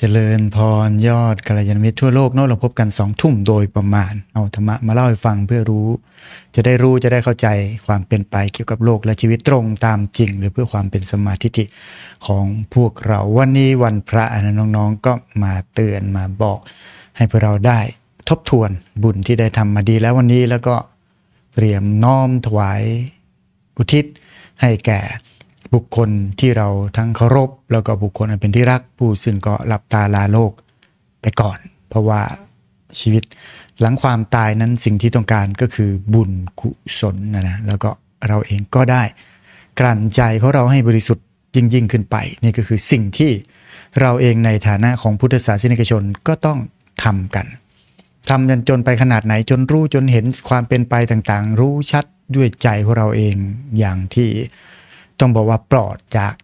เจริญพรยอดกัลยาณมิตรทั่วโลกเนอะเราพบกันสองทุ่มโดยประมาณ เอาธรรมะมาเล่าให้ฟังเพื่อรู้ จะได้รู้จะได้เข้าใจความเป็นไปเกี่ยวกับโลกและชีวิตตรงตามจริง หรือเพื่อความเป็นสมาธิิของพวกเราวันนี้วันพระนะน้องๆ ก็มาเตือนมาบอก ให้พวกเราได้ทบทวนบุญที่ได้ทำมาดีแล้ววันนี้แล้วก็เตรียมน้อมถวายอุทิศให้แก่ บุคคลที่เราทั้งเคารพ แล้วก็บุคคลอันเป็นที่รักผู้ซึ่งก็หลับตาลาโลกไปก่อน เพราะว่าชีวิตหลังความตายนั้นสิ่งที่ต้องการก็คือบุญกุศลนะนะแล้วก็เราเองก็ได้ กลั่นใจของเราให้บริสุทธิ์ยิ่งยิ่งขึ้นไป นี่ก็คือสิ่งที่เราเองในฐานะของพุทธศาสนิกชนก็ต้องทำกันทำจนจนไปขนาดไหนจนรู้จนเห็นความเป็นไปต่างๆ รู้ชัดด้วยใจของเราเองอย่างที่ ต้องบอกว่าปลอดจาก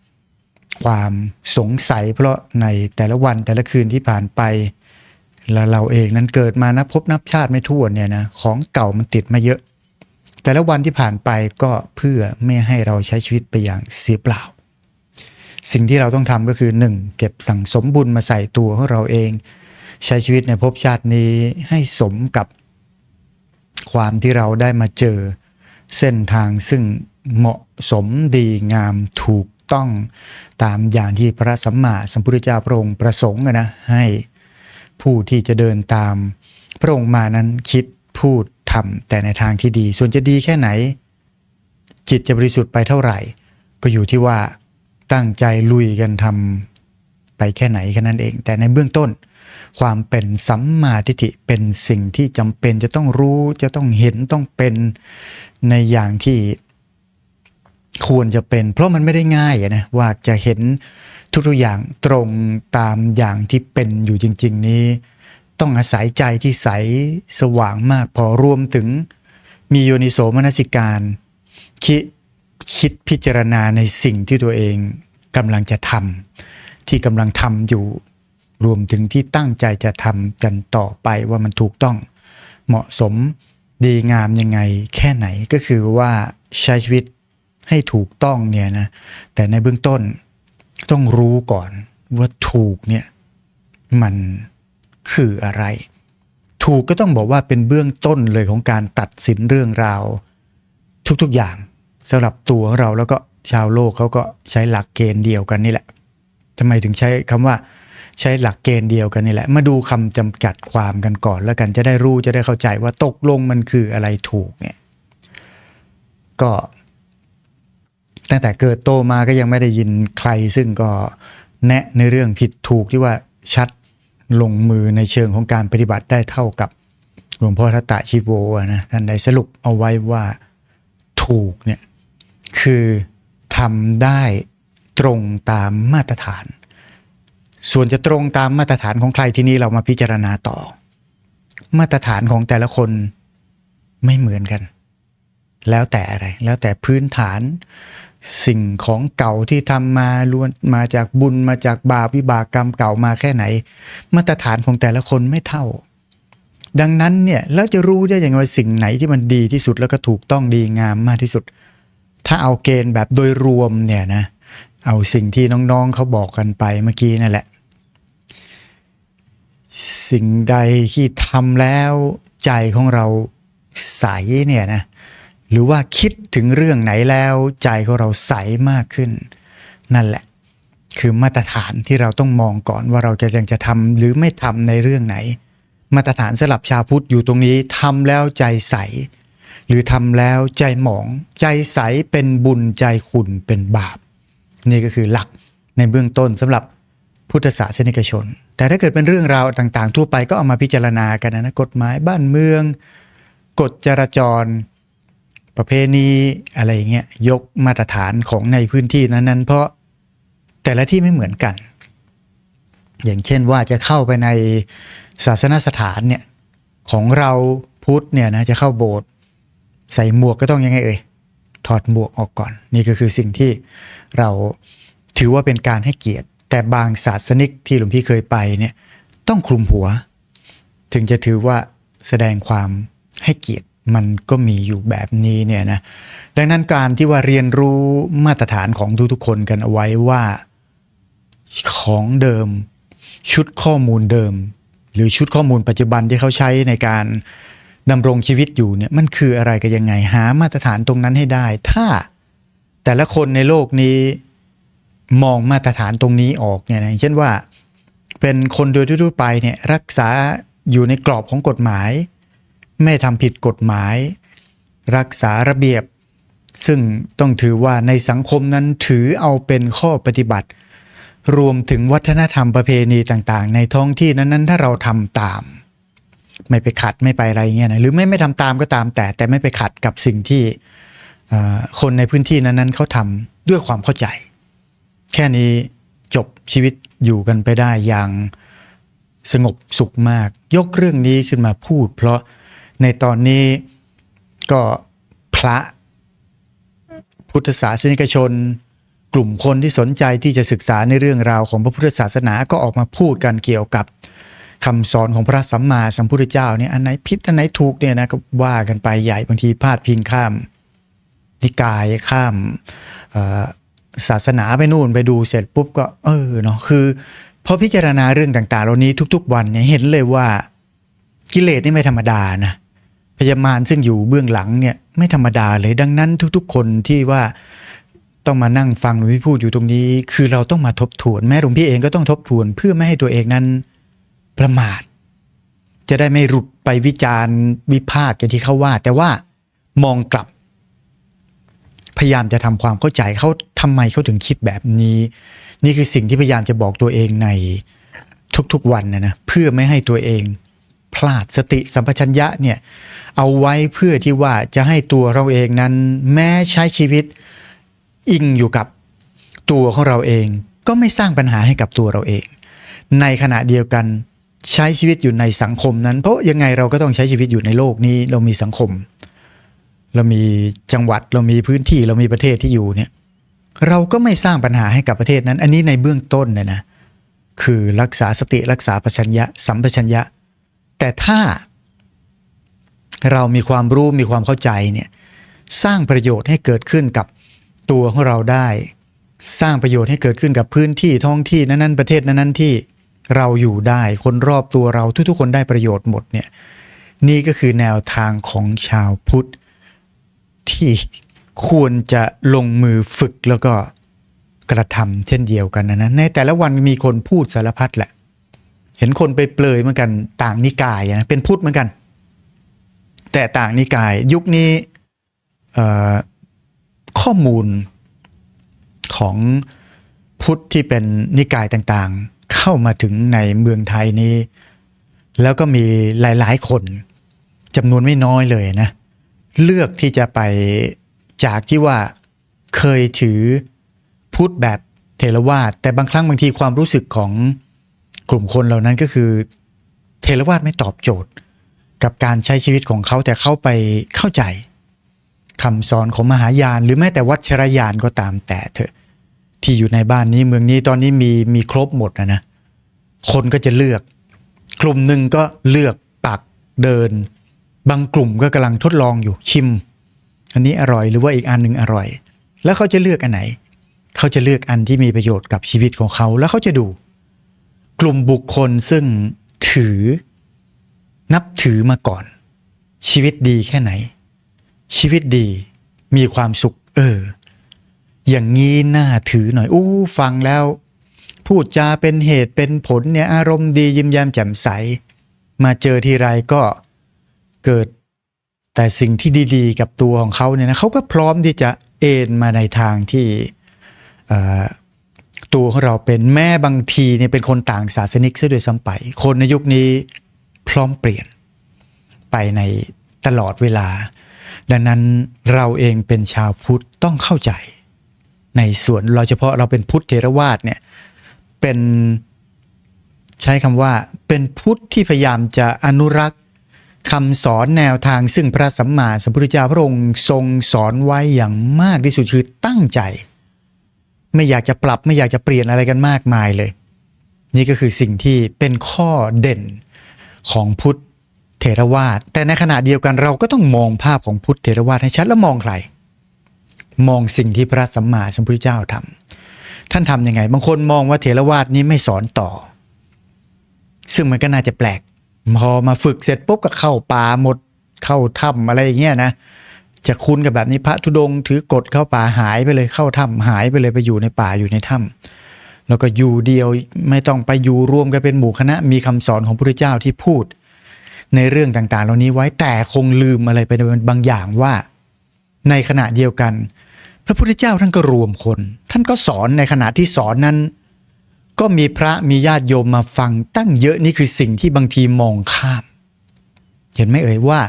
ความสงสัย เพราะในแต่ละวันแต่ละคืนที่ผ่านไปแล้วเราเองนั้นเกิดมานับพบนับชาติไม่ทั่วเนี่ยนะของเก่ามันติดมาเยอะ แต่ละวันที่ผ่านไปก็เพื่อไม่ให้เราใช้ชีวิตไปอย่างเสียเปล่า สิ่งที่เราต้องทำก็คือ 1. เก็บสั่งสมบุญมาใส่ตัวของเราเอง ใช้ชีวิตในภพชาตินี้ให้สมกับความที่เราได้มาเจอ เส้นทางซึ่งเหมาะสมดีงามถูกต้องตามอย่างที่พระสัมมาสัมพุทธเจ้าพระองค์ประสงค์นะให้ผู้ที่จะเดินตาม พระองค์มานั้นคิดพูดทำแต่ในทางที่ดี ส่วนจะดีแค่ไหน จิตจะบริสุทธิ์ไปเท่าไหร่ ก็อยู่ที่ว่าตั้งใจลุยกันทำไปแค่ไหนแค่นั้นเอง แต่ในเบื้องต้น ความเป็นสัมมาทิฏฐิเป็นสิ่งที่จำเป็นจะต้องรู้จะต้องเห็นต้องเป็นในอย่างที่ควรจะเป็น เพราะมันไม่ได้ง่ายนะว่าจะเห็นทุกๆอย่างตรงตามอย่างที่เป็นอยู่จริง ๆ นี้ ต้องอาศัยใจที่ใสสว่างมากพอรวมถึงมีโยนิโสมนสิการ คิดคิดพิจารณาในสิ่งที่ตัวเองกำลังจะทำที่กำลังทำอยู่ รวมถึงที่ตั้งใจจะทำกันต่อไปว่ามันถูกต้อง เหมาะสมดีงามยังไงแค่ไหนก็คือว่าใช้ชีวิตให้ถูกต้องเนี่ยนะแต่ในเบื้องต้นต้องรู้ก่อนว่าถูกเนี่ยมันคืออะไร ถูกก็ต้องบอกว่าเป็นเบื้องต้นเลยของการตัดสินเรื่องราว ทุกๆอย่างสำหรับตัวของเราแล้วก็ชาวโลกเขาก็ใช้หลักเกณฑ์เดียวกันนี่แหละทำไมถึงใช้คำว่า ใช้หลักเกณฑ์เดียวกันนี่แหละ มาดูคำจำกัดความกันก่อน แล้วกันจะได้รู้จะได้เข้าใจว่าตกลงมันคืออะไรถูกเนี่ยก็ ตั้งแต่เกิดโตมาก็ยังไม่ได้ยินใคร ซึ่งก็แนะในเรื่องผิดถูกที่ว่าชัดลงมือในเชิงของการปฏิบัติได้เท่ากับหลวงพ่อทัตตะชิโวนะท่านได้สรุปเอาไว้ว่าถูกเนี่ยคือทำได้ตรงตามมาตรฐาน ส่วนจะตรงตามมาตรฐานของใครที่นี้เรามาพิจารณาต่อ มาตรฐานของแต่ละคนไม่เหมือนกัน แล้วแต่อะไร แล้วแต่พื้นฐาน สิ่งของเก่าที่ทำมาล้วนมาจากบุญมาจากบาปวิบากกรรมเก่ามาแค่ไหน มาตรฐานของแต่ละคนไม่เท่า ดังนั้นเนี่ยแล้วจะรู้ได้อยังไงว่าสิ่งไหนที่มันดีที่สุดแล้วก็ถูกต้องดีงามมากที่สุด ถ้าเอาเกณฑ์แบบโดยรวมเนี่ยนะเอาสิ่งที่น้องๆเขาบอกกันไปเมื่อกี้นั่นแหละ สิ่งใดที่ทำแล้วใจของเราใสเนี่ยนะหรือว่าคิดถึงเรื่องไหนแล้วใจของเราใสมากขึ้น นั่นแหละ คือมาตรฐานที่เราต้องมองก่อนว่าเราจะยังจะทำหรือไม่ทำในเรื่องไหน มาตรฐานสำหรับชาวพุทธอยู่ตรงนี้ทำแล้วใจใส หรือทำแล้วใจหมอง ใจใสเป็นบุญใจขุ่นเป็นบาป นี่ก็คือหลักในเบื้องต้นสำหรับ พุทธศาสนิกชน แต่ถ้าเกิดเป็นเรื่องราวต่างๆ ทั่วไปก็เอามาพิจารณากันนะกฎหมายบ้านเมือง กฎจราจร ประเพณีอะไรอย่างเงี้ยยกมาตรฐานของในพื้นที่นั้นๆ เพราะแต่ละที่ไม่เหมือนกัน อย่างเช่นว่าจะเข้าไปในศาสนสถานเนี่ยของเราพุทธเนี่ยนะจะเข้าโบสถ์ใส่หมวกก็ต้องยังไงเอ่ยถอดหมวกออกก่อน นี่ก็คือสิ่งที่เราถือว่าเป็นการให้เกียรติ แต่บางศาสนิกที่หลวงพี่เคยไปเนี่ยต้องคลุมหัว ถึงจะถือว่าแสดงความให้เกียรติมันก็มีอยู่แบบนี้เนี่ยนะดังนั้นการที่ว่าเรียนรู้มาตรฐานของทุกๆคนกันเอาไว้ว่าของเดิม ชุดข้อมูลเดิม หรือชุดข้อมูลปัจจุบันที่เขาใช้ในการดำรงชีวิตอยู่เนี่ยมันคืออะไรกันยังไงหามาตรฐานตรงนั้นให้ได้ ถ้าแต่ละคนในโลกนี้ มองมาตรฐานตรงนี้ออกเนี่ยนะเช่นว่า เป็นคนโดยทั่วไปเนี่ยรักษาอยู่ในกรอบของกฎหมาย ไม่ทำผิดกฎหมาย รักษาระเบียบ ซึ่งต้องถือว่าในสังคมนั้นถือเอาเป็นข้อปฏิบัติ รวมถึงวัฒนธรรมประเพณีต่างๆ ในท้องที่นั้นๆ ถ้าเราทำตาม ไม่ไปขัดไม่ไปอะไรเงี้ยนะหรือไม่ไม่ทำตามก็ตามแต่ แต่ไม่ไปขัดกับสิ่งที่คนในพื้นที่นั้นๆเขาทำด้วยความเข้าใจ แค่นี้จบชีวิตอยู่กันไปได้อย่างสงบสุขมาก ยกเรื่องนี้ขึ้นมาพูด เพราะในตอนนี้ก็พระพุทธศาสนิกชน กลุ่มคนที่สนใจที่จะศึกษาในเรื่องราวของพระพุทธศาสนาก็ออกมาพูดกันเกี่ยวกับคำสอนของพระสัมมาสัมพุทธเจ้าเนี่ยอันไหนผิดอันไหนถูกเนี่ยนะก็ว่ากันไปใหญ่บางทีพลาดพิงข้าม นิกายข้าม ศาสนาไปนู่นไปดูเสร็จปุ๊บก็เออเนาะคือพอพิจารณาเรื่องต่าง ๆ เหล่านี้ทุก ๆ วันเนี่ยเห็นเลยว่ากิเลสนี่ไม่ธรรมดานะพยามารซึ่งอยู่เบื้องหลังเนี่ยไม่ธรรมดาเลยดังนั้นทุก ๆ คนที่ว่าต้องมานั่งฟังหลวงพี่พูดอยู่ตรงนี้ คือเราต้องมาทบทวน แม่หลวงพี่เองก็ต้องทบทวน เพื่อไม่ให้ตัวเองนั้นประมาท จะได้ไม่หลุดไปวิจารณ์วิพากษ์อย่างที่เขาว่า แต่ว่ามองกลับ พยายามจะทำความเข้าใจเขาทำไมเขาถึงคิดแบบนี้ นี่คือสิ่งที่พยายามจะบอกตัวเองในทุกๆวันนะนะเพื่อไม่ให้ตัวเองพลาดสติสัมปชัญญะเนี่ยเอาไว้เพื่อที่ว่าจะให้ตัวเราเองนั้น แม้ใช้ชีวิตอิงอยู่กับตัวของเราเอง ก็ไม่สร้างปัญหาให้กับตัวเราเอง ในขณะเดียวกันใช้ชีวิตอยู่ในสังคมนั้น เพราะยังไงเราก็ต้องใช้ชีวิตอยู่ในโลกนี้เรามีสังคม เรามีจังหวัดเรามีพื้นที่เรามีประเทศที่อยู่เนี่ย เราก็ไม่สร้างปัญหาให้กับประเทศนั้น อันนี้ในเบื้องต้นเนี่ยนะคือรักษาสติรักษาปัญญะสัมปชัญญะ แต่ถ้าเรามีความรู้มีความเข้าใจเนี่ยสร้างประโยชน์ให้เกิดขึ้นกับตัวของเราได้ สร้างประโยชน์ให้เกิดขึ้นกับพื้นที่ท้องที่นั้นๆประเทศนั้นๆที่เราอยู่ได้คนรอบตัวเราทุกๆ คนได้ประโยชน์หมดเนี่ยนี่ก็คือแนวทางของชาวพุทธ ที่ควรจะลงมือฝึกแล้วก็กระทำเช่นเดียวกันนะนะในแต่ละวันมีคนพูดสารพัดแหละ เห็นคนไปเปลยเหมือนกัน ต่างนิกายนะเป็นพุทธเหมือนกัน แต่ต่างนิกายยุคนี้ข้อมูลของพุทธที่เป็นนิกายต่างๆ เข้ามาถึงในเมืองไทยนี้ แล้วก็มีหลายๆคนจำนวนไม่น้อยเลยนะ เลือกที่จะไปจากที่ว่าเคยถือพุทธแบบเทรวาสแต่บางครั้งบางทีความรู้สึกของกลุ่มคนเหล่านั้นก็คือ เทรวาสไม่ตอบโจทย์ กับการใช้ชีวิตของเขาแต่เขาไปเข้าใจคำสอนของมหายาน หรือแม้แต่วัชรยานก็ตามแต่เถอะที่อยู่ในบ้านนี้เมืองนี้ตอนนี้มีมีครบหมดนะนะคนก็จะเลือก กลุ่มหนึ่งก็เลือกปักเดิน บางกลุ่มก็กำลังทดลองอยู่ชิม อันนี้อร่อยหรือว่าอีกอันหนึ่งอร่อย แล้วเขาจะเลือกอันไหน เขาจะเลือกอันที่มีประโยชน์กับชีวิตของเขา แล้วเขาจะดู กลุ่มบุคคลซึ่งถือ นับถือมาก่อน ชีวิตดีแค่ไหน ชีวิตดี มีความสุข เออ อย่างนี้น่าถือหน่อยอู้ฟังแล้ว พูดจาเป็นเหตุเป็นผลเนี่ยอารมณ์ดียิ้มแย้มแจ่มใส มาเจอทีไรก็ เกิดแต่สิ่งที่ดีๆ กับตัวของเขาเนี่ยนะเขาก็พร้อมที่จะเอ็นมาในทางที่ตัวของเราเป็นแม่บางทีเนี่ยเป็นคนต่างศาสนิกซะด้วยซ้ำไป คนในยุคนี้พร้อมเปลี่ยนไปในตลอดเวลา ดังนั้นเราเองเป็นชาวพุทธต้องเข้าใจ ในส่วนเราเฉพาะเราเป็นพุทธเทรวาสเนี่ยเป็นใช้คำว่าเป็นพุทธที่พยายามจะอนุรักษ์ คำสอนแนวทางซึ่งพระสัมมาสัมพุทธเจ้าพระองค์ทรงสอนไว้อย่างมากที่สุดคือตั้งใจ ไม่อยากจะปรับไม่อยากจะเปลี่ยนอะไรกันมากมายเลย นี่ก็คือสิ่งที่เป็นข้อเด่นของพุทธเทรวาสแต่ในขณะเดียวกันเราก็ต้องมองภาพของพุทธเทรวาสให้ชัดแล้วมองใคร มองสิ่งที่พระสัมมาสัมพุทธเจ้าทำท่านทำยังไง บางคนมองว่าเถรวาทนี้ไม่สอนต่อ ซึ่งมันก็น่าจะแปลก พอมาฝึกเสร็จปุ๊บก็เข้าป่าหมดเข้าถ้ำอะไรอย่างเงี้ยนะจะคุ้นกับแบบนี้พระธุดงถือกฎเข้าป่าหายไปเลยเข้าถ้ำหายไปเลยไปอยู่ในป่าอยู่ในถ้ำแล้วก็อยู่เดียวไม่ต้องไปอยู่รวมกันเป็นหมู่คณะ มีคำสอนของพระพุทธเจ้าที่พูด ในเรื่องต่างๆ เหล่านี้ไว้แต่คงลืมอะไรไปบางอย่างว่า ในขณะเดียวกัน พระพุทธเจ้าท่านก็รวมคน ท่านก็สอนในขณะที่สอนนั้น ก็มีพระมีญาติโยมมาฟังตั้งเยอะนี่คือสิ่งที่บางทีมองข้าม เห็นไหมเอ่ยว่า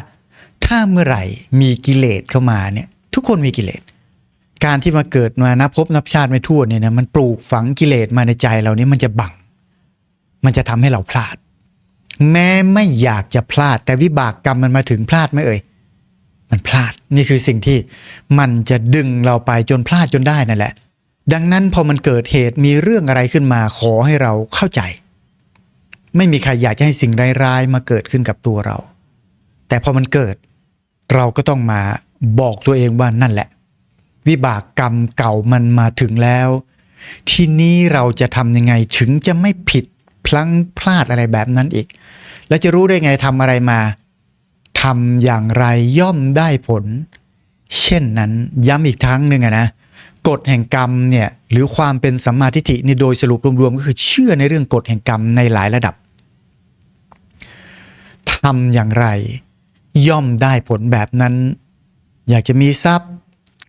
ถ้าเมื่อไหร่มีกิเลสเข้ามาเนี่ย ทุกคนมีกิเลส การที่มาเกิดมานับพบนับชาติไม่ทั่วเนี่ยนะมันปลูกฝังกิเลสมาในใจเรานี่มันจะบัง มันจะทำให้เราพลาด แม้ไม่อยากจะพลาด แต่วิบากกรรมมันมาถึงพลาดไหมเอ่ยมันพลาดนี่คือสิ่งที่มันจะดึงเราไปจนพลาดจนได้นั่นแหละ ดังนั้นพอมันเกิดเหตุมีเรื่องอะไรขึ้นมาขอให้เราเข้าใจ ไม่มีใครอยากจะให้สิ่งร้ายๆมาเกิดขึ้นกับตัวเรา แต่พอมันเกิด เราก็ต้องมาบอกตัวเองว่านั่นแหละ วิบากกรรมเก่ามันมาถึงแล้ว ทีนี้เราจะทำยังไงถึงจะไม่ผิดพลั้งพลาดอะไรแบบนั้นอีก แล้วจะรู้ได้ไงทำอะไรมาทำอย่างไรย่อมได้ผล เช่นนั้นย้ำอีกครั้งหนึ่งอะนะ กฎแห่งกรรมเนี่ยหรือความเป็นสัมมาทิฏฐินี่โดยสรุปรวมๆก็คือเชื่อในเรื่องกฎแห่งกรรมในหลายระดับทำอย่างไร ย่อมได้ผลแบบนั้น อยากจะมีทรัพย์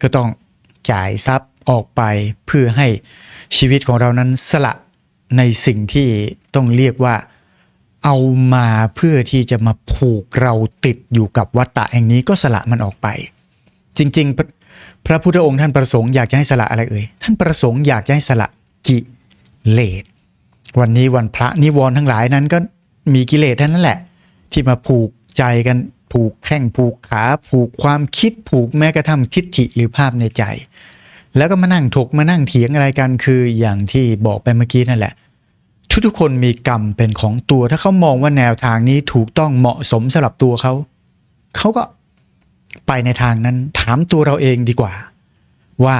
ก็ต้องจ่ายทรัพย์ออกไปเพื่อให้ชีวิตของเรานั้นสละในสิ่งที่ต้องเรียกว่าเอามาเพื่อที่จะมาผูกเราติดอยู่กับวัฏฏะแห่งนี้ก็สละมันออกไป จริงๆ พระพุทธองค์ท่านประสงค์อยากจะให้สละอะไรเอ่ยท่านประสงค์อยากจะให้สละกิเลสวันนี้วันพระนิวรณ์ทั้งหลายนั้นก็มีกิเลสทั้งนั้นแหละ ที่มาผูกใจกันผูกแข้งผูกขาผูกความคิดผูกแม้กระทั่งทิฏฐิหรือภาพในใจ แล้วก็มานั่งถกมานั่งเถียงอะไรกันคืออย่างที่บอกไปเมื่อกี้นั่นแหละ ทุกๆคนมีกรรมเป็นของตัว ถ้าเขามองว่าแนวทางนี้ถูกต้องเหมาะสมสำหรับตัวเขาเขาก็ ไปในทางนั้นถามตัวเราเองดีกว่า ว่า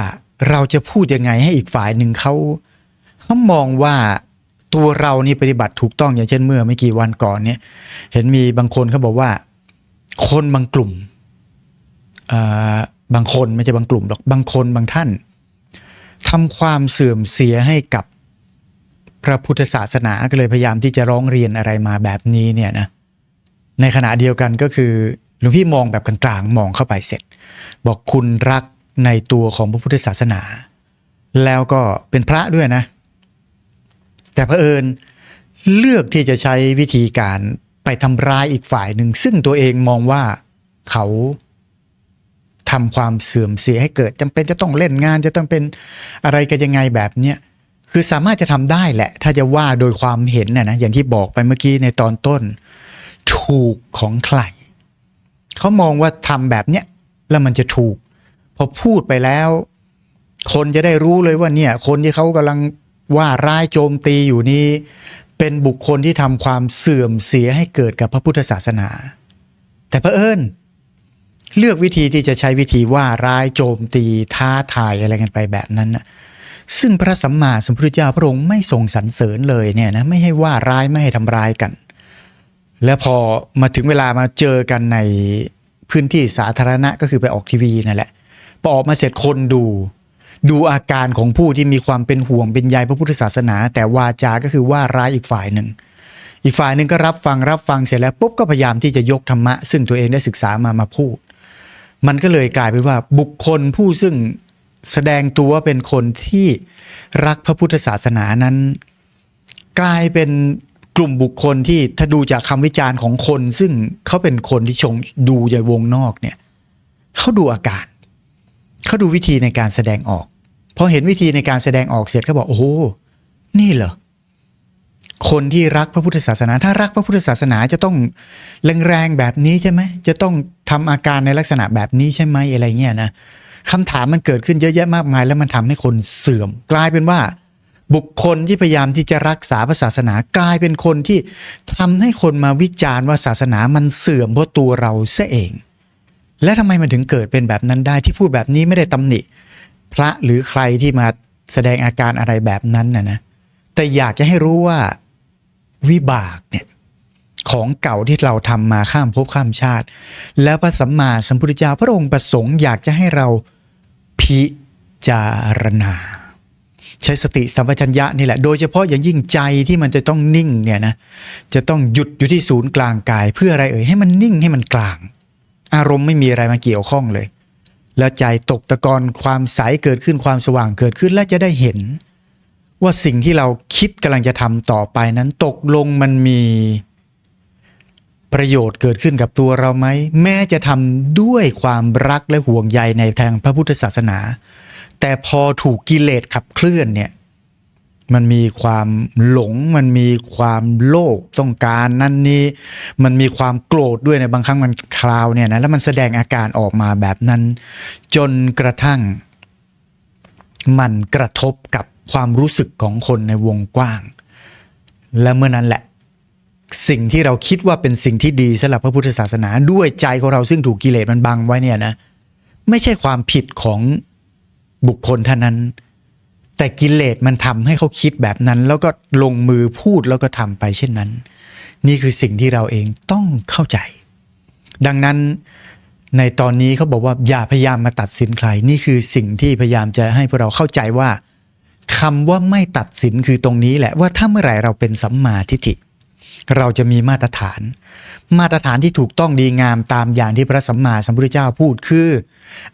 เราจะพูดยังไงให้อีกฝ่ายหนึ่งเขาเขามองว่าตัวเรานี่ปฏิบัติถูกต้องอย่างเช่นเมื่อไม่กี่วันก่อนเนี่ย เห็นมีบางคนเขาบอกว่า คนบางกลุ่มอ่าบางคนไม่ใช่บางกลุ่มหรอกบางคนบางท่านทำความเสื่อมเสียให้กับพระพุทธศาสนาก็เลยพยายามที่จะร้องเรียนอะไรมาแบบนี้เนี่ยนะในขณะเดียวกันก็คือ หลวงพี่มองแบบกลางๆมองเข้าไปเสร็จ บอกคุณรักในตัวของพระพุทธศาสนา แล้วก็เป็นพระด้วยนะ แต่เผอิญเลือกที่จะใช้วิธีการไปทำร้ายอีกฝ่ายหนึ่ง ซึ่งตัวเองมองว่าเขาทำความเสื่อมเสียให้เกิดจำเป็นจะต้องเล่นงานจะต้องเป็นอะไรกันยังไงแบบเนี้ยคือสามารถจะทำได้แหละ ถ้าจะว่าโดยความเห็นนะนะอย่างที่บอกไปเมื่อกี้ในตอนต้น ถูกของใคร เขามองว่าทำแบบเนี้ยแล้วมันจะถูก พอพูดไปแล้ว คนจะได้รู้เลยว่าเนี่ย คนที่เขากำลังว่าร้ายโจมตีอยู่นี้ เป็นบุคคลที่ทำความเสื่อมเสียให้เกิดกับพระพุทธศาสนา แต่พระเอิญเลือกวิธีที่จะใช้วิธีว่าร้ายโจมตีท้าทายอะไรกันไปแบบนั้นนะซึ่งพระสัมมาสัมพุทธเจ้าพระองค์ไม่ทรงสรรเสริญเลยเนี่ยนะไม่ให้ว่าร้ายไม่ให้ทำร้ายกัน แล้วพอมาถึงเวลามาเจอกันในพื้นที่สาธารณะก็คือไปออกทีวีนั่นแหละพอออกมาเสร็จคนดู ดูอาการของผู้ที่มีความเป็นห่วงเป็นใยพระพุทธศาสนา แต่วาจา ก็คือว่าร้ายอีกฝ่ายหนึ่ง อีกฝ่ายหนึ่งก็รับฟังรับฟังเสร็จแล้วปุ๊บก็พยายามที่จะยกธรรมะ ซึ่งตัวเองได้ศึกษามามาพูด มันก็เลยกลายเป็นว่าบุคคลผู้ซึ่งแสดงตัวว่าเป็นคนที่รักพระพุทธศาสนานั้น กลายเป็น กลุ่มบุคคลที่ถ้าดูจากคำวิจารณ์ของคน ซึ่งเขาเป็นคนที่ชงดูจากวงนอกเนี่ยเขาดูอาการเขาดูวิธีในการแสดงออกพอเห็นวิธีในการแสดงออกเสร็จเขาบอกโอ้โหนี่เหรอคนที่รักพระพุทธศาสนา ถ้ารักพระพุทธศาสนาจะต้องแรงๆแบบนี้ใช่ไหมจะต้องทำอาการในลักษณะแบบนี้ใช่ไหมอะไรเงี้ยนะคำถามมันเกิดขึ้นเยอะแยะมากมาย แล้วมันทำให้คนเสื่อม กลายเป็นว่า บุคคลที่พยายามที่จะรักษาพระศาสนากลายเป็นคนที่ทำให้คนมาวิจารณ์ว่าศาสนามันเสื่อมเพราะตัวเราซะเอง และทำไมมันถึงเกิดเป็นแบบนั้นได้ที่พูดแบบนี้ไม่ได้ตำหนิ พระหรือใครที่มาแสดงอาการอะไรแบบนั้นนะนะแต่อยากจะให้รู้ว่าวิบากเนี่ยของเก่าที่เราทำมาข้ามภพข้ามชาติ แล้วพระสัมมาสัมพุทธเจ้าพระองค์ประสงค์อยากจะให้เราพิจารณา ใช้สติสัมปชัญญะนี่แหละ โดยเฉพาะอย่างยิ่งใจที่มันจะต้องนิ่งเนี่ยนะจะต้องหยุดอยู่ที่ศูนย์กลางกาย เพื่ออะไรเอ่ยให้มันนิ่งให้มันกลาง อารมณ์ไม่มีอะไรมาเกี่ยวข้องเลย แล้วใจตกตะกอนความใสเกิดขึ้นความสว่างเกิดขึ้นและจะได้เห็น ว่าสิ่งที่เราคิดกำลังจะทำต่อไปนั้นตกลงมันมีประโยชน์เกิดขึ้นกับตัวเราไหม แม้จะทำด้วยความรักและห่วงใยในทางพระพุทธศาสนา แต่พอถูกกิเลสขับเคลื่อนเนี่ยมันมีความหลง มันมีความโลภต้องการนั่นนี่มันมีความโกรธด้วยในบางครั้งมันคราวเนี่ยนะแล้วมันแสดงอาการออกมาแบบนั้น จนกระทั่ง มันกระทบกับความรู้สึกของคนในวงกว้าง และเมื่อนั้นแหละ สิ่งที่เราคิดว่าเป็นสิ่งที่ดีสำหรับพระพุทธศาสนาด้วยใจของเราซึ่งถูกกิเลสมันบังไว้เนี่ยนะไม่ใช่ความผิดของ บุคคลท่านนั้น แต่กิเลสมันทำให้เขาคิดแบบนั้น แล้วก็ลงมือพูดแล้วก็ทำไปเช่นนั้น นี่คือสิ่งที่เราเองต้องเข้าใจ ดังนั้นในตอนนี้เขาบอกว่าอย่าพยายามมาตัดสินใคร นี่คือสิ่งที่พยายามจะให้พวกเราเข้าใจว่าคำว่าไม่ตัดสินคือตรงนี้แหละว่าถ้าเมื่อไหร่เราเป็นสัมมาทิฏฐิ เราจะมีมาตรฐาน มาตรฐานที่ถูกต้องดีงามตามอย่างที่พระสัมมาสัมพุทธเจ้าพูดคือ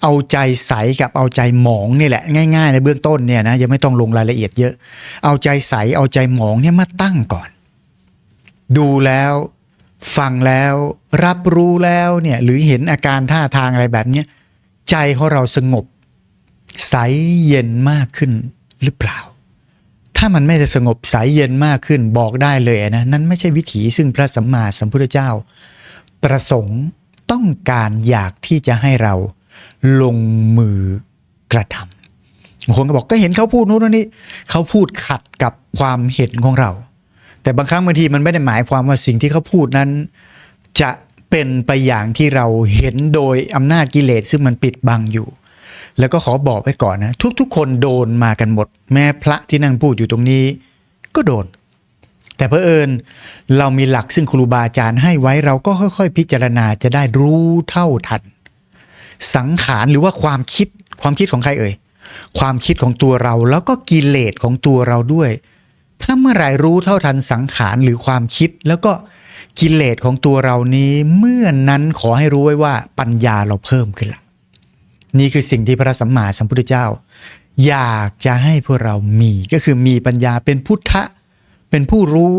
เอาใจใสกับเอาใจหมองนี่แหละ ง่ายๆในเบื้องต้นเนี่ยนะยังไม่ต้องลงรายละเอียดเยอะ เอาใจใสเอาใจหมองเนี่ยมาตั้งก่อน ดูแล้วฟังแล้วรับรู้แล้วเนี่ยหรือเห็นอาการท่าทางอะไรแบบเนี้ยใจของเราสงบ ใสเย็นมากขึ้นหรือเปล่า ถ้ามันไม่ได้สงบใสเย็นมากขึ้นบอกได้เลยนะนั่นไม่ใช่วิถีซึ่งพระสัมมาสัมพุทธเจ้า ประสงค์ต้องการอยากที่จะให้เราลงมือกระทำบางคนก็บอกก็เห็นเขาพูดนู้นนี่เขาพูดขัดกับความเห็นของเรา แต่บางครั้งบางทีมันไม่ได้หมายความว่าสิ่งที่เขาพูดนั้น จะเป็นไปอย่างที่เราเห็นโดยอำนาจกิเลสซึ่งมันปิดบังอยู่ แล้วก็ขอบอกไว้ก่อนนะ ทุกๆ คนโดนมากันหมด แม้พระที่นั่งพูดอยู่ตรงนี้ ก็โดน แต่เพอเอิญเรามีหลักซึ่งครูบาอาจารย์ให้ไว้เราก็ค่อย ๆ พิจารณาจะได้รู้เท่าทัน สังขารหรือว่าความคิดความคิดของใครเอ่ยความคิดของตัวเราแล้วก็กิเลสของตัวเราด้วย ถ้าเมื่อไหร่รู้เท่าทันสังขารหรือความคิด แล้วก็กิเลสของตัวเรานี้ เมื่อนั้นขอให้รู้ไว้ว่าปัญญาเราเพิ่มขึ้นละ นี่คือสิ่งที่พระสัมมาสัมพุทธเจ้า อยากจะให้พวกเรามีก็คือมีปัญญาเป็นพุทธะ เป็นผู้รู้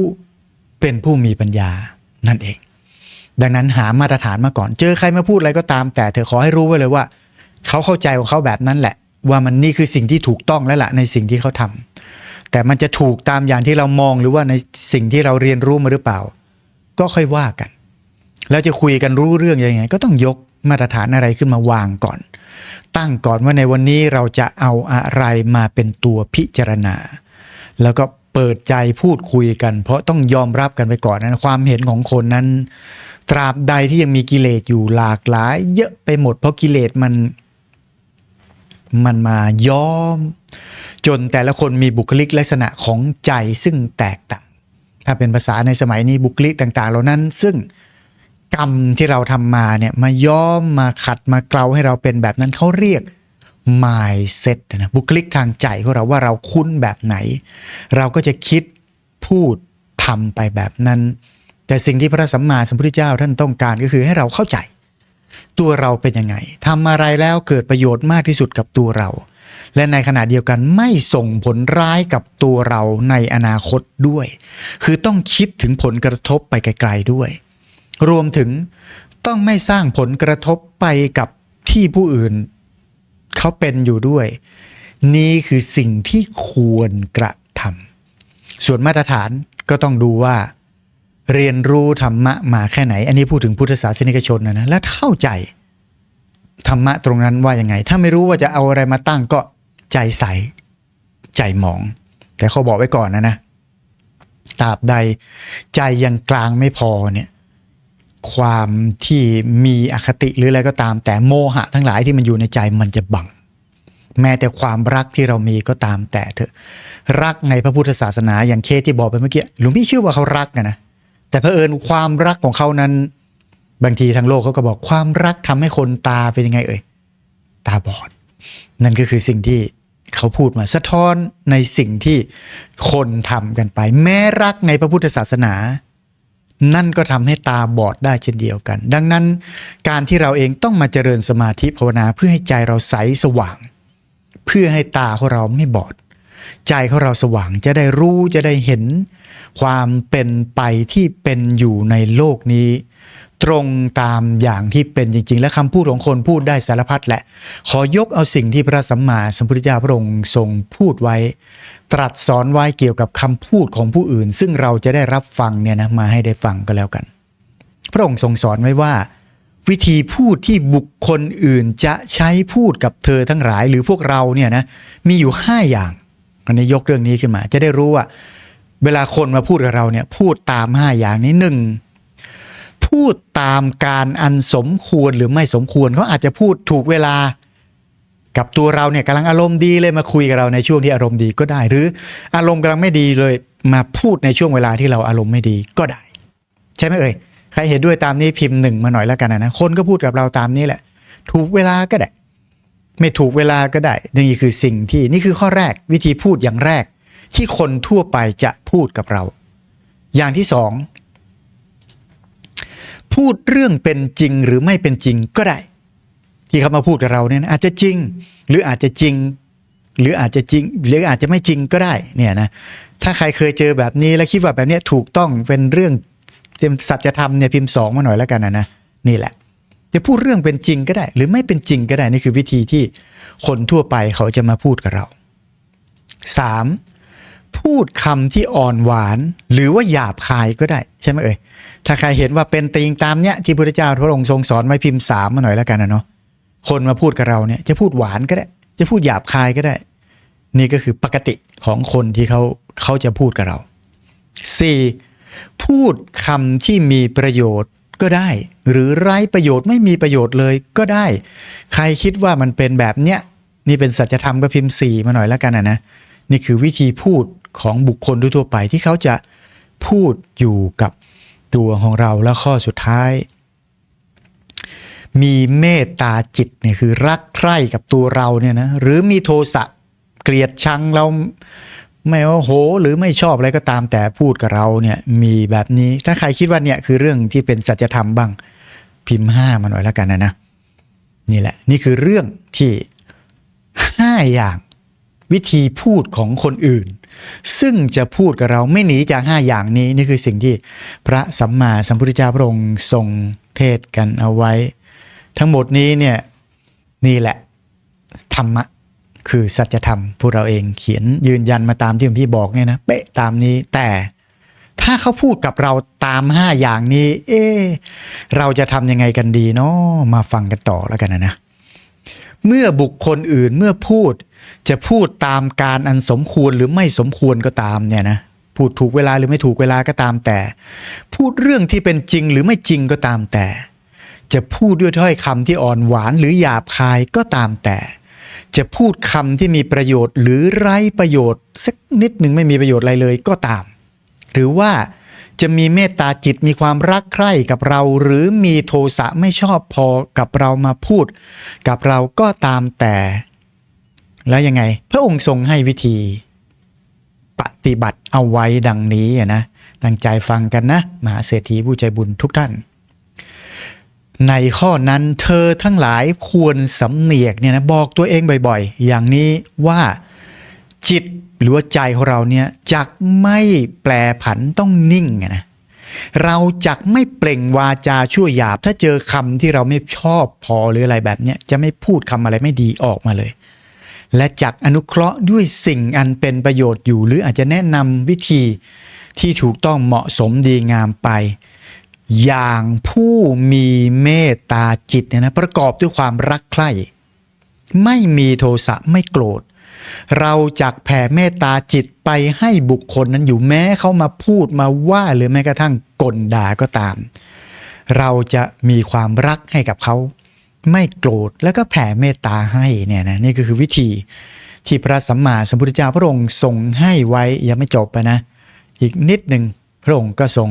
เป็นผู้มีปัญญานั่นเอง ดังนั้นหามาตรฐานมาก่อน เจอใครมาพูดอะไรก็ตาม แต่เธอขอให้รู้ไว้เลยว่า เขาเข้าใจของเขาแบบนั้นแหละ ว่ามันนี่คือสิ่งที่ถูกต้องแล้วล่ะในสิ่งที่เขาทำแต่มันจะถูกตามอย่างที่เรามองหรือว่าในสิ่งที่เราเรียนรู้มาหรือเปล่า ก็ค่อยว่ากัน แล้วจะคุยกันรู้เรื่องยังไง ก็ต้องยก มาตรฐานอะไรขึ้นมาวางก่อน ตั้งก่อนว่าในวันนี้เราจะเอาอะไรมาเป็นตัวพิจารณา แล้วก็เปิดใจพูดคุยกัน เพราะต้องยอมรับกันไปก่อนนะความเห็นของคนนั้น ตราบใดที่ยังมีกิเลสอยู่หลากหลาย เยอะไปหมด เพราะกิเลสมันมันมาย้อม จนแต่ละคนมีบุคลิกลักษณะของใจซึ่งแตกต่าง ถ้าเป็นภาษาในสมัยนี้บุคลิกต่าง ๆ เหล่านั้น ซึ่ง กรรมที่เราทำมาเนี่ยมาย้อมมาขัดมาเกลาให้เราเป็นแบบนั้นเขาเรียก mindset นะบุคลิกทางใจของเราว่าเราคุ้นแบบไหน เราก็จะคิดพูดทำไปแบบนั้น แต่สิ่งที่พระสัมมาสัมพุทธเจ้าท่านต้องการก็คือให้เราเข้าใจ ตัวเราเป็นยังไงทำอะไรแล้วเกิดประโยชน์มากที่สุดกับตัวเรา และในขณะเดียวกันไม่ส่งผลร้ายกับตัวเราในอนาคตด้วย คือต้องคิดถึงผลกระทบไปไกลๆด้วย รวมถึงต้องไม่สร้างผลกระทบไปกับที่ผู้อื่น เขาเป็นอยู่ด้วย นี่คือสิ่งที่ควรกระทำส่วนมาตรฐานก็ต้องดูว่า เรียนรู้ธรรมะมาแค่ไหน อันนี้พูดถึงพุทธศาสนิกชนนะนะและเข้าใจธรรมะตรงนั้นว่ายังไง ถ้าไม่รู้ว่าจะเอาอะไรมาตั้งก็ใจใส ใจหมอง แต่เขาบอกไว้ก่อนนะนะตราบใดใจยังกลางไม่พอเนี่ย ความที่มีอคติหรืออะไรก็ตาม แต่โมหะทั้งหลายที่มันอยู่ในใจมันจะบัง แม้แต่ความรักที่เรามีก็ตามแต่เถอะ รักในพระพุทธศาสนาอย่างเคสที่บอกไปเมื่อกี้หลวงพี่เชื่อว่าเขารักนะนะแต่เผอิญความรักของเขานั้น บางทีทางโลกเขาก็บอกความรักทำให้คนตาเป็นยังไงเอ่ยตาบอด นั่นก็คือสิ่งที่เขาพูดมาสะท้อนในสิ่งที่คนทำกันไป แม้รักในพระพุทธศาสนา นั่นก็ทำให้ตาบอดได้เช่นเดียวกัน ดังนั้นการที่เราเองต้องมาเจริญสมาธิภาวนาเพื่อให้ใจเราใสสว่าง เพื่อให้ตาของเราไม่บอด ใจของเราสว่างจะได้รู้จะได้เห็น ความเป็นไปที่เป็นอยู่ในโลกนี้ ตรงตามอย่างที่เป็นจริง ๆ และคำพูดของคนพูดได้สารพัดแหละ ขอยกเอาสิ่งที่พระสัมมาสัมพุทธเจ้าพระองค์ทรงพูดไว้ ตรัสสอนไว้เกี่ยวกับคำพูดของผู้อื่น ซึ่งเราจะได้รับฟังเนี่ยนะมาให้ได้ฟังก็แล้วกัน พระองค์ทรงสอนไว้ว่า วิธีพูดที่บุคคลอื่นจะใช้พูดกับเธอทั้งหลาย หรือพวกเราเนี่ยนะมีอยู่ 5 อย่างอันนี้ยกเรื่องนี้ขึ้นมา จะได้รู้ว่า เวลาคนมาพูดกับเราเนี่ยพูดตาม 5 อย่างนี้หนึ่ง พูดตามการอันสมควรหรือไม่สมควรเขาอาจจะพูดถูกเวลากับตัวเราเนี่ยกำลังอารมณ์ดีเลยมาคุยกับเราในช่วงที่อารมณ์ดีก็ได้ หรืออารมณ์กำลังไม่ดีเลยมาพูดในช่วงเวลาที่เราอารมณ์ไม่ดีก็ได้ ใช่ไหมเอ่ยใครเห็นด้วยตามนี้พิมพ์หนึ่งมาหน่อยแล้วกันนะคนก็พูดกับเราตามนี้แหละ ถูกเวลาก็ได้ ไม่ถูกเวลาก็ได้นี่คือสิ่งที่นี่คือข้อแรกวิธีพูดอย่างแรก ที่คนทั่วไปจะพูดกับเรา อย่างที่สอง พูดเรื่องเป็นจริงหรือไม่เป็นจริงก็ได้ ที่เขามาพูดกับเราเนี่ยนะอาจจะจริง หรืออาจจะจริง หรืออาจจะจริง หรืออาจจะไม่จริงก็ได้เนี่ยนะถ้าใครเคยเจอแบบนี้แล้วคิดว่าแบบนี้ถูกต้องเป็นเรื่องสัจธรรมเนี่ยพิมพ์สองมาหน่อยแล้วกันนะนะนี่แหละ จะพูดเรื่องเป็นจริงก็ได้ หรือไม่เป็นจริงก็ได้นี่คือวิธีที่คนทั่วไปเขาจะมาพูดกับเรา 3. พูดคำที่อ่อนหวาน หรือว่าหยาบคายก็ได้ ใช่ไหมเอ่ยถ้าใครเห็นว่าเป็นติงตามเนี้ยที่พระเจ้าพระองค์ทรงสอนไว้พิมพ์สามมาหน่อยแล้วกันนะเนาะคนมาพูดกับเราเนี่ยจะพูดหวานก็ได้ จะพูดหยาบคายก็ได้ นี่ก็คือปกติของคนที่เขาเขาจะพูดกับเรา 4. พูดคำที่มีประโยชน์ก็ได้ หรือไร้ประโยชน์ไม่มีประโยชน์เลยก็ได้ ใครคิดว่ามันเป็นแบบเนี้ยนี่เป็นสัจธรรมก็พิมพ์สี่มาหน่อยแล้วกันนะนะนี่คือวิธีพูด ของบุคคลทั่วไปที่เขาจะพูดอยู่กับตัวของเราแล้วข้อสุดท้าย มีเมตตาจิตเนี่ยคือรักใคร่กับตัวเราเนี่ยนะหรือมีโทสะเกลียดชังเราไม่ว่าโห หรือไม่ชอบอะไรก็ตามแต่พูดกับเราเนี่ยมีแบบนี้ถ้าใครคิดว่าเนี่ยคือเรื่องที่เป็นสัจธรรมบ้างพิมพ์ห้ามาหน่อยแล้วกันนะนะนี่แหละ นี่คือเรื่องที่ห้าอย่าง วิธีพูดของคนอื่น ซึ่งจะพูดกับเราไม่หนีจากห้าอย่างนี้นี่คือสิ่งที่พระสัมมาสัมพุทธเจ้าพระองค์ทรงเทศกันเอาไว้ ทั้งหมดนี้เนี่ยนี่แหละธรรมะคือสัจธรรมพวกเราเองเขียนยืนยันมาตามที่พี่บอกเนี่ยนะเป๊ะตามนี้แต่ถ้าเขาพูดกับเราตามห้าอย่างนี้ เอ๊เราจะทำยังไงกันดีเนาะมาฟังกันต่อแล้วกันนะนะ เมื่อบุคคลอื่นเมื่อพูด จะพูดตามการอันสมควรหรือไม่สมควรก็ตามเนี่ยนะพูดถูกเวลาหรือไม่ถูกเวลาก็ตามแต่ พูดเรื่องที่เป็นจริงหรือไม่จริงก็ตามแต่ จะพูดด้วยถ้อยคำที่อ่อนหวานหรือหยาบคายก็ตามแต่ จะพูดคำที่มีประโยชน์หรือไร้ประโยชน์สักนิดหนึ่งไม่มีประโยชน์อะไรเลยก็ตาม หรือว่า จะมีเมตตาจิตมีความรักใคร่กับเรา หรือมีโทสะไม่ชอบพอกับเรามาพูด กับเราก็ตามแต่ แล้วยังไง พระองค์ทรงให้วิธี ปฏิบัติเอาไว้ดังนี้นะตั้งใจฟังกันนะ มหาเศรษฐีผู้ใจบุญทุกท่าน ในข้อนั้นเธอทั้งหลายควรสำเนียกเนี่ยนะบอกตัวเองบ่อยๆ อย่างนี้ว่า จิตหรือว่าใจของเราเนี่ยจักไม่แปรผันต้องนิ่งนะเราจักไม่เปล่งวาจาชั่วหยาบ ถ้าเจอคำที่เราไม่ชอบพอหรืออะไรแบบเนี้ยจะไม่พูดคำอะไรไม่ดีออกมาเลย และจักอนุเคราะห์ด้วยสิ่งอันเป็นประโยชน์อยู่ หรืออาจจะแนะนำวิธีที่ถูกต้องเหมาะสมดีงามไป อย่างผู้มีเมตตาจิตเนี่ยนะประกอบด้วยความรักใคร่ไม่มีโทสะไม่โกรธ เราจักแผ่เมตตาจิตไปให้บุคคลนั้นอยู่แม้เขามาพูดมาว่าหรือแม้กระทั่งกลด่าก็ตาม เราจะมีความรักให้กับเขา ไม่โกรธแล้วก็แผ่เมตตาให้เนี่ยนะนี่ก็คือวิธีที่พระสัมมาสัมพุทธเจ้าพระองค์ทรงให้ไว้ยังไม่จบไปนะ อีกนิดหนึ่งพระองค์ก็ทรง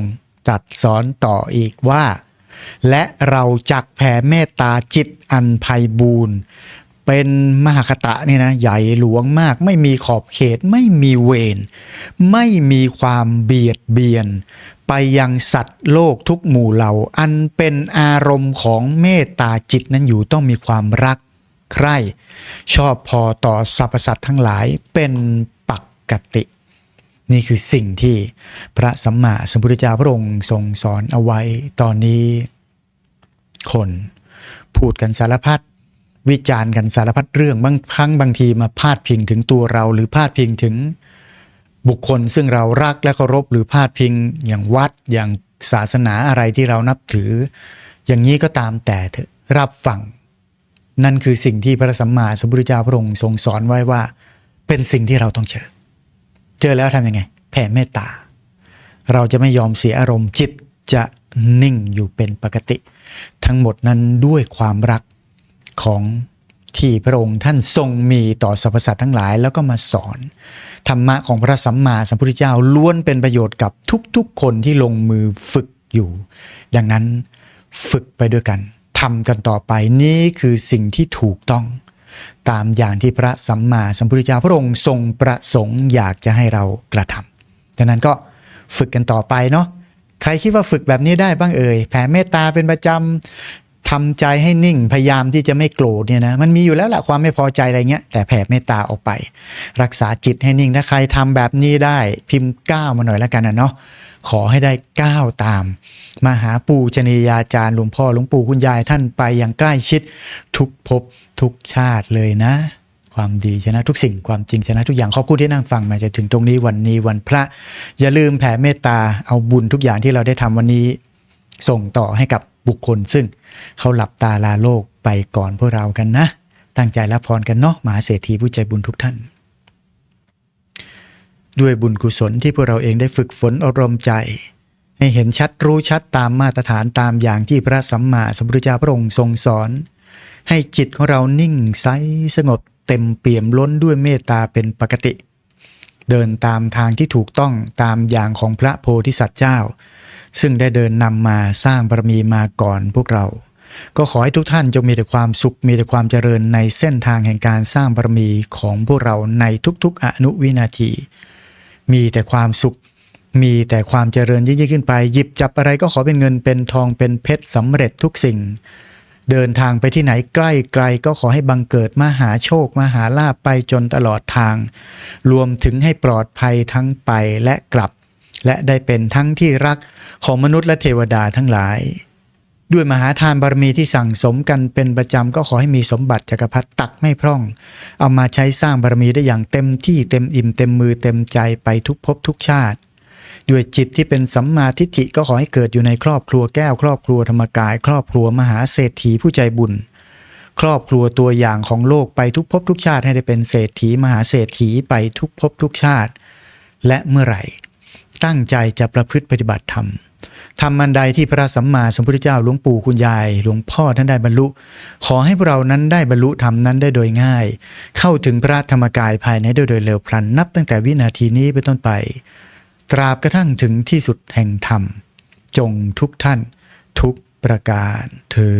ตรัดสอนต่ออีกว่า และเราจักแผ่เมตตาจิตอันไพบูรณ์ เป็นมหาคตะนี่นะใหญ่หลวงมาก ไม่มีขอบเขตไม่มีเวรไม่มีความเบียดเบียน ไปยังสัตว์โลกทุกหมู่เหล่า อันเป็นอารมณ์ของเมตตาจิตนั้นอยู่ต้องมีความรักใคร่ชอบพอต่อสรรพสัตว์ทั้งหลายเป็นปกติ นี่คือสิ่งที่พระสัมมาสัมพุทธเจ้าพระองค์ทรงสอนเอาไว้ตอนนี้ คน พูดกันสารพัด วิจารณ์กันสารพัดเรื่องบางครั้งบางทีมาพาดพิงถึงตัวเราหรือพาดพิงถึงบุคคลซึ่งเรารักและเคารพหรือพาดพิงอย่างวัดอย่างศาสนาอะไรที่เรานับถือ อย่างนี้ก็ตามแต่เถอะรับฟังนั่นคือสิ่งที่พระสัมมาสัมพุทธเจ้าพระองค์ทรงสอนไว้ว่า เป็นสิ่งที่เราต้องเจอ เจอแล้วทำยังไง แผ่เมตตา เราจะไม่ยอมเสียอารมณ์จิตจะนิ่งอยู่เป็นปกติ ทั้งหมดนั้นด้วยความรัก ของที่พระองค์ท่านทรงมีต่อสรรพสัตว์ทั้งหลาย แล้วก็มาสอน ธรรมะของพระสัมมาสัมพุทธเจ้าล้วนเป็นประโยชน์กับทุกๆ คนที่ลงมือฝึกอยู่ ดังนั้นฝึกไปด้วยกันทำกันต่อไปนี่คือสิ่งที่ถูกต้อง ตามอย่างที่พระสัมมาสัมพุทธเจ้าพระองค์ทรงประสงค์อยากจะให้เรากระทำดังนั้นก็ฝึกกันต่อไปเนาะใครคิดว่าฝึกแบบนี้ได้บ้างเอ่ยแผ่เมตตาเป็นประจำ ทำใจให้นิ่งพยายามที่จะไม่โกรธเนี่ยนะมันมีอยู่แล้วแหละความไม่พอใจอะไรเงี้ยแต่แผ่เมตตาออกไป รักษาจิตให้นิ่งถ้าใครทำแบบนี้ได้พิมพ์ก้าวมาหน่อยแล้วกันนะเนาะขอให้ได้ก้าวตาม มาหาปู่ชนียาจารย์หลวงพ่อหลวงปู่คุณยายท่านไปอย่างใกล้ชิด ทุกภพทุกชาติเลยนะ ความดีชนะทุกสิ่งความจริงชนะทุกอย่างขอบคุณที่นั่งฟังมาจนถึงตรงนี้วันนี้วันพระ อย่าลืมแผ่เมตตาเอาบุญทุกอย่างที่เราได้ทำวันนี้ ส่งต่อให้กับบุคคลซึ่งเขาหลับตาลาโลกไปก่อนพวกเรากันนะ ตั้งใจรับพรกันเนาะมหาเศรษฐีผู้ใจบุญทุกท่าน ด้วยบุญกุศลที่พวกเราเองได้ฝึกฝนอบรมใจ ให้เห็นชัดรู้ชัดตามมาตรฐานตามอย่างที่พระสัมมาสัมพุทธเจ้าพระองค์ทรงสอน ให้จิตของเรานิ่งใสสงบเต็มเปี่ยมล้นด้วยเมตตาเป็นปกติ เดินตามทางที่ถูกต้องตามอย่างของพระโพธิสัตว์เจ้า ซึ่งได้เดินนำมาสร้างบารมีมาก่อนพวกเรา ก็ขอให้ทุกท่านจงมีแต่ความสุขมีแต่ความเจริญในเส้นทางแห่งการสร้างบารมีของพวกเราในทุกๆ อนุวินาที มีแต่ความสุข มีแต่ความเจริญยิ่งขึ้นไปหยิบจับอะไรก็ขอเป็นเงินเป็นทองเป็นเพชรสำเร็จทุกสิ่งเดินทางไปที่ไหนใกล้ไกลก็ขอให้บังเกิดมาหาโชคมาหาลาภไปจนตลอดทาง รวมถึงให้ปลอดภัยทั้งไปและกลับ และได้เป็นทั้งที่รักของมนุษย์และเทวดาทั้งหลาย ด้วยมหาทานบารมีที่สั่งสมกันเป็นประจำก็ขอให้มีสมบัติจักรพรรดิตักไม่พร่อง เอามาใช้สร้างบารมีได้อย่างเต็มที่เต็มอิ่มเต็มมือเต็มใจไปทุกภพทุกชาติ ด้วยจิตที่เป็นสัมมาทิฏฐิก็ขอให้เกิดอยู่ในครอบครัวแก้วครอบครัวธรรมกาย ครอบครัวมหาเศรษฐีผู้ใจบุญครอบครัวตัวอย่างของโลกไปทุกภพทุกชาติให้ได้เป็นเศรษฐีมหาเศรษฐีไปทุกภพทุกชาติ และเมื่อไหร่ ตั้งใจจะประพฤติปฏิบัติธรรมทำมันใดที่พระสัมมาสัมพุทธเจ้าหลวงปู่คุณยาย หลวงพ่อท่านได้บรรลุ ขอให้พวกเรานั้นได้บรรลุธรรมนั้นได้โดยง่าย เข้าถึงพระธรรมกายภายในโดยโดยเร็วพลันนับตั้งแต่วินาทีนี้เป็นต้นไป ตราบกระทั่งถึงที่สุดแห่งธรรม จงทุกท่าน ทุกประการเธอ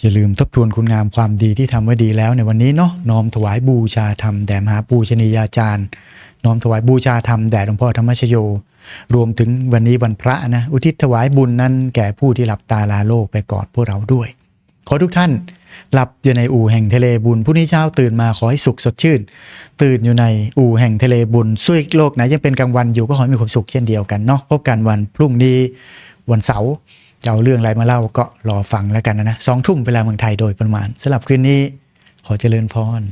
อย่าลืมทบทวนคุณงามความดีที่ทำไว้ดีแล้วในวันนี้เนาะน้อมถวายบูชาธรรมแด่มหาปูชนียาจารย์ น้อมถวายบูชาธรรมแด่หลวงพ่อธรรมชโย รวมถึงวันนี้วันพระนะ อุทิศถวายบุญนั้นแก่ผู้ที่หลับตาลาโลกไปกอนพวกเราด้วย ขอทุกท่านหลับอยู่ในอู่แห่งทะเลบุญผู้นี้เช้าตื่นมาขอให้สุขสดชื่น ตื่นอยู่ในอู่แห่งทะเลบุญช่วยโลกไหนยังเป็นกลางวันอยู่ก็ขอให้มีความสุขเช่นเดียวกันเนาะพบกันวันพรุ่งนี้วันเสาร์จะเอาเรื่องอะไรมาเล่าก็รอฟังแล้วกันนะนะสองทุ่มเวลาเมืองไทยโดยประมาณสำหรับคืนนี้ขอเจริญพร